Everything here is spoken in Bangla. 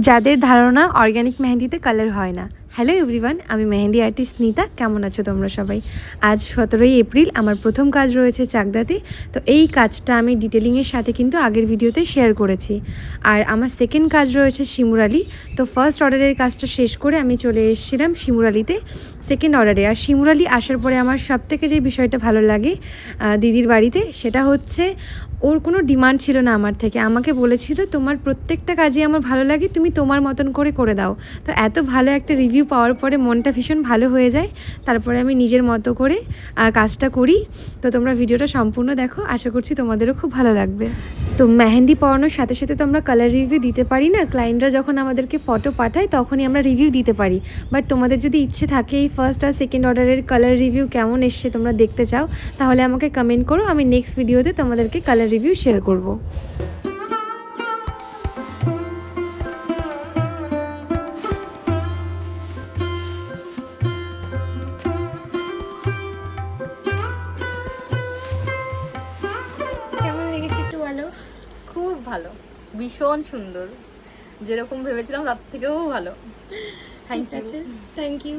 যাদের ধারণা অর্গ্যানিক মেহেন্দিতে কালার হয় না। হ্যালো এভরিওয়ান আমি মেহেন্দি আর্টিস্ট নিতা। কেমন আছো তোমরা সবাই? আজ সতেরোই এপ্রিল, আমার প্রথম কাজ রয়েছে চাকদাতে। তো এই কাজটা আমি ডিটেলিংয়ের সাথে কিন্তু আগের ভিডিওতে শেয়ার করেছি। আর আমার সেকেন্ড কাজ রয়েছে শিমুরালি তো ফার্স্ট অর্ডারের কাজটা শেষ করে আমি চলে এসেছিলাম শিমুরালিতে সেকেন্ড অর্ডারে আর শিমুরালি আসার পরে আমার সব থেকে যে বিষয়টা ভালো লাগে দিদির বাড়িতে, সেটা হচ্ছে ওর কোনো ডিমান্ড ছিল না আমার থেকে। আমাকে বলেছিল, তোমার প্রত্যেকটা কাজই আমার ভালো লাগে, তুমি তোমার মতন করে করে দাও। তো এত ভালো একটা রিভিউ পাওয়ার পরে মনটা ভীষণ ভালো হয়ে যায়। তারপরে আমি নিজের মতো করে কাজটা করি। তো তোমরা ভিডিওটা সম্পূর্ণ দেখো। আশা করছি তোমাদেরও খুব ভালো লাগবে। তো মেহেন্দি পরানোর সাথে সাথে তো আমরা কালার রিভিউ দিতে পারি না। ক্লায়েন্টরা যখন আমাদেরকে ফটো পাঠায়, তখনই আমরা রিভিউ দিতে পারি। বাট তোমাদের যদি ইচ্ছে থাকে এই ফার্স্ট আর সেকেন্ড অর্ডারের কালার রিভিউ কেমন এসছে তোমরা দেখতে চাও, তাহলে আমাকে কমেন্ট করো। আমি নেক্সট ভিডিওতে তোমাদেরকে কালার রিভিউ শেয়ার করব। খুব ভালো। ভীষণ সুন্দর। যেরকম ভেবেছিলাম তার থেকেও ভালো। Thank you thank you